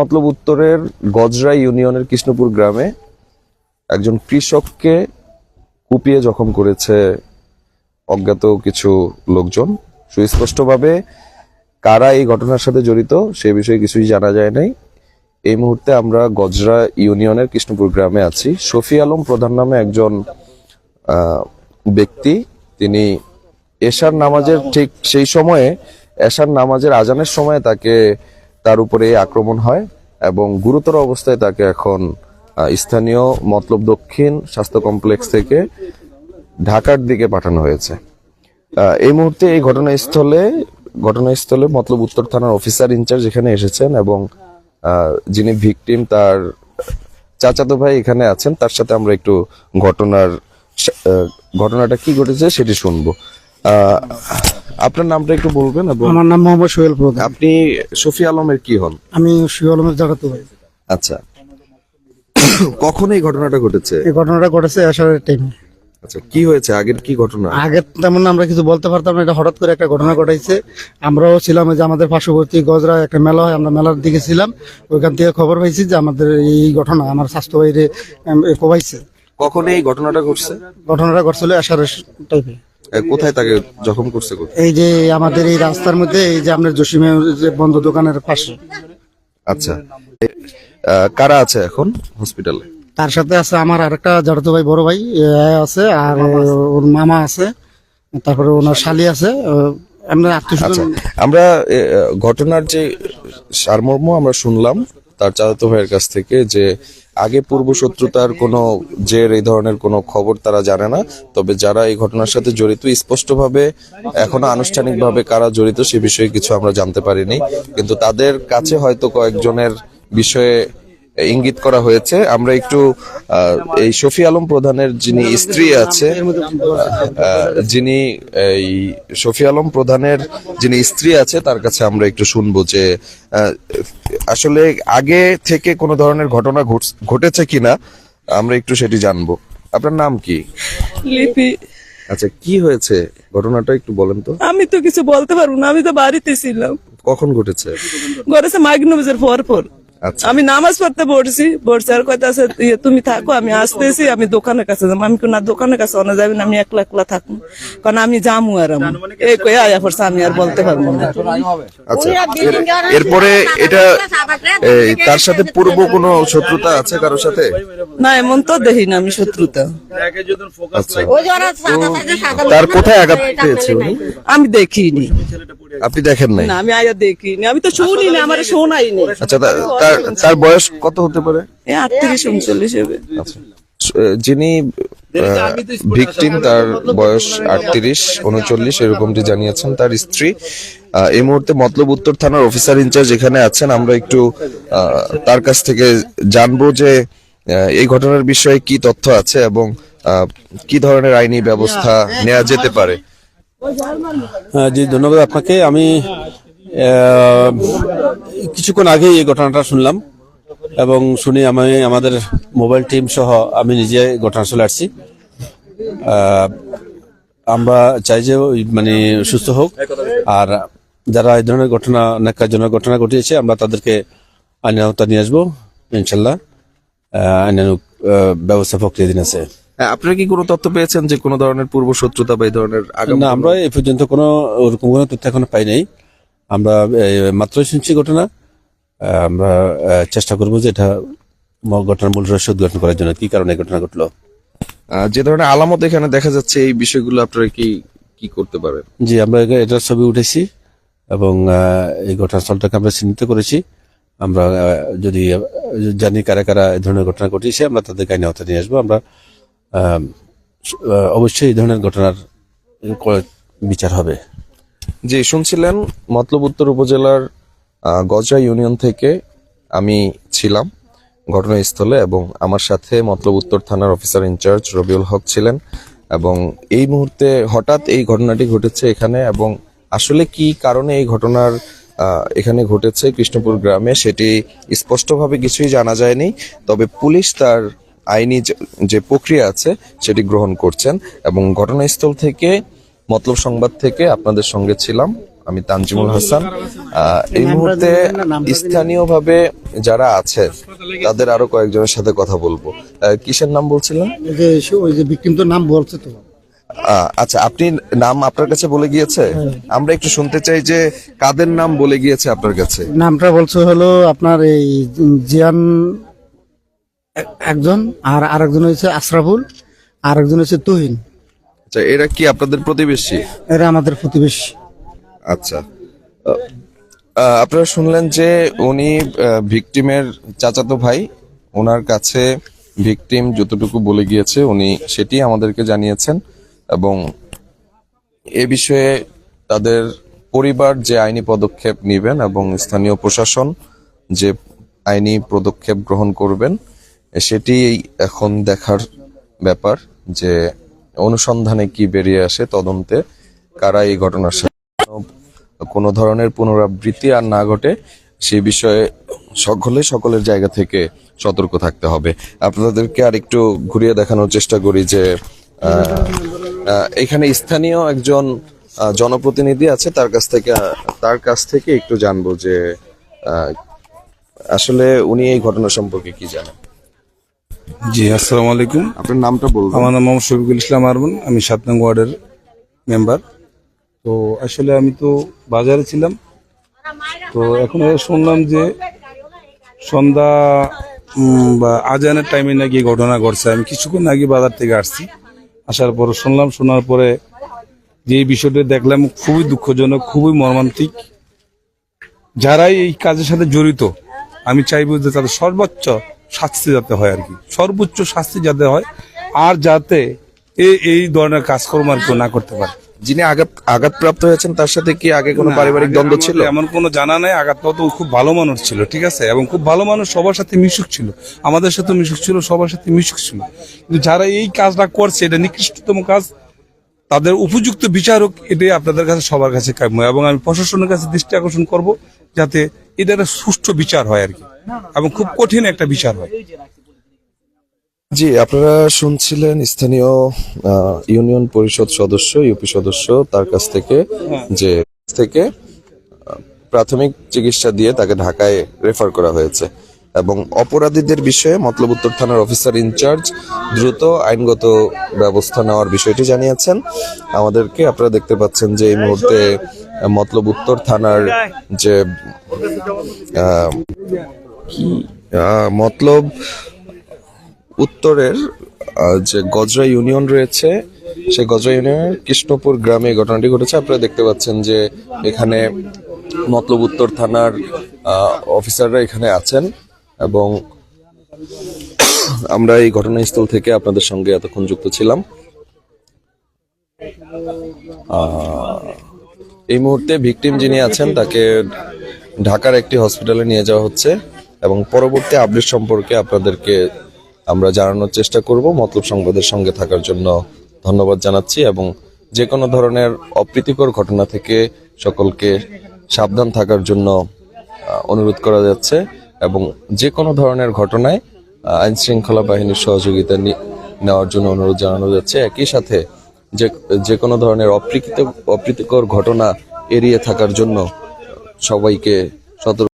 মতলব উত্তরের গজরা ইউনিয়নের কৃষ্ণপুর গ্রামে একজন কৃষককে কুপিয়ে জখম করেছে অজ্ঞাত কিছু লোকজন। সুস্পষ্টভাবে কারা এই ঘটনার সাথে জড়িত, সে বিষয়ে কিছুই জানা যায় নাই। এই মুহূর্তে আমরা গজরা ইউনিয়নের কৃষ্ণপুর গ্রামে আছি। শফি আলম প্রধান নামে একজন ব্যক্তি। তিনি এশার নামাজের ঠিক সেই সময়ে, এশার নামাজের আজানের সময় তাকে তার উপরে আক্রমণ হয় এবং গুরুতর অবস্থায় তাকে এখন স্থানীয় মতলব দক্ষিণ স্বাস্থ্য কমপ্লেক্স থেকে ঢাকার দিকে পাঠানো হয়েছে। এই মুহূর্তে এই ঘটনাস্থলে ঘটনাস্থলে মতলব উত্তর থানার অফিসার ইনচার্জ এখানে এসেছেন এবং যিনি ভিকটিম তার চাচাতো ভাই এখানে আছেন, তার সাথে আমরা একটু ঘটনার ঘটনাটা কি ঘটেছে সেটি শুনব। আপনার নামটা একটু বলবেন আমার নাম মোহাম্মদ সোহেল প্রধান। আপনি শফি আলমের কি হন? আমি সোহেল আলমের জাগাতো ভাই আচ্ছা। কখন এই ঘটনাটা ঘটেছে? এই ঘটনাটা ঘটেছে আসারের টাইমে আচ্ছা কি হয়েছে? আগের কি ঘটনা? আগে তেমন আমরা কিছু বলতে পারতাম না এটা হঠাৎ করে একটা ঘটনা ঘটাইছে। আমরাও ছিলাম যে আমাদের পার্শ্ববর্তী গজরা একটা মেলা হয় আমরা মেলার দিকে ছিলাম। ওইখান থেকে খবর পাইছি যে আমাদের এই ঘটনা আমার স্বাস্থ্য বাইরে কোবাইছে। কখন এই ঘটনাটা ঘটছে? ঘটনাটা ঘটছিল আসারের টাইপে কোথায় তাকে জখম করছে এই যে আমাদের এই রাস্তার মধ্যে এই যে আপনার জসিমের যে বন্ধ দোকানের পাশে। আচ্ছা। কারা আছে এখন হসপিটালে? তার সাথে আছে আমার আরেকটা জাড়তো ভাই বড় ভাই আছে আর ওর মামা আছে তারপরে ওনার শালি আছে এমনি আচ্ছা। আমরা ঘটনার যে সারমর্ম আমরা শুনলাম তার চাচাতো ভাইয়ের কাছ থেকে যে আগে পূর্ব শত্রুতার কোনো জের এই ধরনের কোনো খবর তারা জানে না। তবে যারা এই ঘটনার সাথে জড়িত, স্পষ্টভাবে এখনও আনুষ্ঠানিকভাবে কারা জড়িত সে বিষয়ে কিছু আমরা জানতে পারিনি। কিন্তু তাদের কাছে হয়তো কয়েকজনের বিষয়ে ইঙ্গিত করা হয়েছে। আমরা একটু এই শফি আলম প্রধানের যিনি স্ত্রী আছে যিনি এই শফি আলম প্রধানের যিনি স্ত্রী আছে তার কাছে আমরা একটু শুনব যে আসলে আগে থেকে কোনো ধরনের ঘটনা ঘটেছে কিনা আমরা একটু সেটি জানব। আপনার নাম কি? লিপি। আচ্ছা কি হয়েছে? ঘটনাটা একটু বলেন তো। আমি তো কিছু বলতে পারব না আমি তো বাড়িতে ছিলাম। কখন ঘটেছে? ঘরেছে মাগনবজের পর পর। আমি নামাজ পড়তে পড়ছি বসছি আর কয়টা আছে? ইয়ে, তুমি থাকো আমি আসতেছি আমি দোকানের কাছে যাব। আমি না দোকানের কাছে অনে যাবি না আমি একলা একলা থাকব। কারণ আমি যামু আর আমি। এই কয়ে আয়া পড়ছে আমি আর বলতে পারব না। আচ্ছা এরপরে এটা এই, তার সাথে পূর্ব কোনো শত্রুতা আছে কারোর সাথে? না এমন তো দেখি না আমি শত্রুতা। আচ্ছা। তার কোথায় আঘাত পেয়েছে উনি? আমি দেখিনি। আপনি দেখেন নাই? না আমি আয়া দেখিনি। আমি তো শুনি না আমার শোনাই নেই আচ্ছা তার তার বয়স কত হতে পারে? এই আটত্রিশ উনচল্লিশ হবে। আচ্ছা। যিনি ভিকটিম তার বয়স আটত্রিশ উনচল্লিশ এরকমটি জানিয়েছেন তার স্ত্রী। এই মুহূর্তে মতলব উত্তর থানার অফিসার ইনচার্জ এখানে আছেন। আমরা একটু তার কাছ থেকে জানব যে এই ঘটনার বিষয়ে কি তথ্য আছে এবং কি ধরনের আইনি ব্যবস্থা নেওয়া যেতে পারে। জি, ধন্যবাদ আপনাকে। আমি কিছুক্ষণ আগেই এই ঘটনাটা শুনলাম এবং শুনে আমি, আমাদের মোবাইল টিম সহ আমি নিজে ঘটনা চলে আসছি। আমরা চাই যে মানে সুস্থ হোক। আর যারা এই ধরনের ঘটনা ন্যাক্কারজনক ঘটনা ঘটিয়েছে আমরা তাদেরকে আইনের আওতা নিয়ে আসব ইনশাল্লাহ। আহ, ব্যবস্থা প্রক্রিয়াধীন আছে। হ্যাঁ, আপনারা কি কোনো তথ্য পেয়েছেন যে কোনো ধরনের পূর্ব শত্রুতা বা এই ধরনের আগাম না আমরা এই পর্যন্ত কোনো ওরকম কোনো তথ্য এখনও পাই নাই। আমরা এই, মাত্রই শুনছি ঘটনা। আমরা চেষ্টা করব যে এটা ঘটনার মূল রহস্য উদ্ঘাটন করার জন্য। কি কারণে ঘটনা ঘটলো? যে ধরনের আলামত এখানে দেখা যাচ্ছে এই বিষয়গুলো আপনারা কি কি করতে পারেন? জি আমরা এটার ছবি উঠেছি। এবং এই ঘটনাস্থলটাকে আমরা চিহ্নিত করেছি। আমরা যদি জানি কারা কারা এই ধরনের ঘটনা ঘটিয়েছে, আমরা তাদের আইনে আওতা নিয়ে আসব। আমরা অবশ্যই এই ধরনের ঘটনার বিচার হবে। জি, শুনছিলেন মতলব উত্তর উপজেলার গজরা ইউনিয়ন থেকে আমি ছিলাম ঘটনাস্থলে এবং আমার সাথে মতলব উত্তর থানার অফিসার ইনচার্জ রবিউল হক ছিলেন। এবং এই মুহূর্তে হঠাৎ এই ঘটনাটি ঘটেছে এখানে এবং আসলে কি কারণে এই ঘটনার এখানে ঘটেছে কৃষ্ণপুর গ্রামে সেটি স্পষ্টভাবে কিছুই জানা যায়নি তবে পুলিশ তার আইনি যে- প্রক্রিয়া আছে সেটি গ্রহণ করছেন এবং ঘটনাস্থল থেকে মতলব সংবাদ থেকে আপনাদের সঙ্গে ছিলাম আমি তানজিমুল হাসান। আহ, এই মুহূর্তে স্থানীয়ভাবে যারা আছে তাদের আরও কয়েকজনের সাথে কথা বলব। কিসের নাম বলছিলেন? ওই যে ওই তো নাম বলছে তো। আচ্ছা আপনি নাম আপনার কাছে বলে গিয়েছে? আমরা একটু শুনতে চাই যে কাদের নাম বলে গিয়েছে আপনার কাছে? নামটা বলছে হলো আপনার এই জিয়ান একজন আর আরেকজন হচ্ছে আশরাফুল আর একজন হচ্ছে তুহিন। আচ্ছা এরা কি আপনাদের প্রতিবেশী? এরা আমাদের প্রতিবেশী। আচ্ছা। আপনারা শুনলেন যে উনি ভিকটিমের চাচাতো ভাই ওনার কাছে ভিকটিম যতটুকু বলে গিয়েছে উনি সেটি আমাদেরকে জানিয়েছেন। এবং এ বিষয়ে তাদের পরিবার যে আইনি পদক্ষেপ নেবেন এবং স্থানীয় প্রশাসন যে আইনি পদক্ষেপ গ্রহণ করবেন, সেটি এখন দেখার ব্যাপার যে অনুসন্ধানে কি বেরিয়ে আসে, তদন্তে কারা এই ঘটনার সাথে কোনো ধরনের পুনরাবৃত্তি আর না ঘটে, সে বিষয়ে সকলে সকলের জায়গা থেকে সতর্ক থাকতে হবে। আপনাদেরকে আর একটু ঘুরিয়ে দেখানোর চেষ্টা করি যে এখানে স্থানীয় একজন জনপ্রতিনিধি আছে তার কাছ থেকে তার কাছ থেকে একটু জানব যে আসলে উনি এই ঘটনা সম্পর্কে কি জানেন। জি আসসালামু আলাইকুম। আপনার নামটা বলবেন। আমার নাম মোহাম্মদ শফিকুল ইসলাম আরমান আমি সাত নং ওয়ার্ডের মেম্বার। তো আসলে আমি তো বাজারে ছিলাম। তো এখন শুনলাম যে সন্ধ্যা বা আজানের টাইমে নাকি ঘটনা ঘটছে। আমি কিছুক্ষণ আগে বাজার থেকে আসছি। আসার পর শুনলাম, শোনার পরে যে বিষয়টা দেখলাম, খুবই দুঃখজনক, খুবই মর্মান্তিক। যারাই এই কাজের সাথে জড়িত, আমি চাইব যে তাদের সর্বোচ্চ শাস্তি যাতে হয় আর কি। সর্বোচ্চ শাস্তি যাতে হয়, আর যাতে এই ধরনের কাজকর্ম আর কেউ না করতে পারে। যিনি আঘাত আঘাতপ্রাপ্ত হয়েছেন তার সাথে কি আগে কোনো পারিবারিক দ্বন্দ্ব ছিল? এমন কোনো জানা নাই আঘাতপ্রাপ্ত ও খুব ভালো মানুষ ছিল ঠিক আছে? এবং খুব ভালো মানুষ সবার সাথে মিশুক ছিল আমাদের সাথে মিশুক ছিল সবার সাথে মিশুক ছিল। কিন্তু যারা এই কাজটা করছে এটা নিকৃষ্টতম কাজ তাদের উপযুক্ত বিচারক এটাই আপনাদের কাছে সবার কাছে কাম্য। এবং আমি প্রশাসনের কাছে দৃষ্টি আকর্ষণ করব যাতে এটা একটা সুষ্ঠু বিচার হয় আর কি এবং খুব কঠিন একটা বিচার হয়। জি আপনারা শুনছিলেন স্থানীয় ইউনিয়ন পরিষদ সদস্য ইউপি সদস্য তার কাছ থেকে যে থেকে প্রাথমিক চিকিৎসা দিয়ে তাকে ঢাকায় রেফার করা হয়েছে। এবং অপরাধীদের বিষয়ে মতলব উত্তর থানার অফিসার ইনচার্জ দ্রুত আইনগত ব্যবস্থা নেওয়ার বিষয়টি জানিয়েছেন। আমাদেরকে আপনারা দেখতে পাচ্ছেন যে এই মুহূর্তে মতলব উত্তর থানার যে কি মতলব উত্তরের যে গজরা ইউনিয়ন রয়েছে, সেই গজরা ইউনিয়নের কৃষ্ণপুর গ্রামে এই ঘটনাটি ঘটেছে। আপনারা দেখতে পাচ্ছেন যে এখানে মতলব উত্তর থানার অফিসাররা এখানে আছেন এবং আমরা এই ঘটনাস্থল থেকে আপনাদের সঙ্গে এতক্ষণ যুক্ত ছিলাম। এই মুহূর্তে ভিকটিম যিনি আছেন তাকে ঢাকার একটি হসপিটালে নিয়ে যাওয়া হচ্ছে এবং পরবর্তী আপডেট সম্পর্কে আপনাদেরকে আমরা জানানোর চেষ্টা করব। মতলব সংবাদের সঙ্গে থাকার জন্য ধন্যবাদ জানাচ্ছি এবং যে কোনো ধরনের অপ্রীতিকর ঘটনা থেকে সকলকে সাবধান থাকার জন্য অনুরোধ করা যাচ্ছে এবং যে কোনো ধরনের ঘটনায় আইন শৃঙ্খলা বাহিনীর সহযোগিতা নেওয়ার জন্য অনুরোধ জানানো যাচ্ছে। একই সাথে যে যে কোনো ধরনের অপ্রীত অপ্রীতিকর ঘটনা এড়িয়ে থাকার জন্য সবাইকে সতর্ক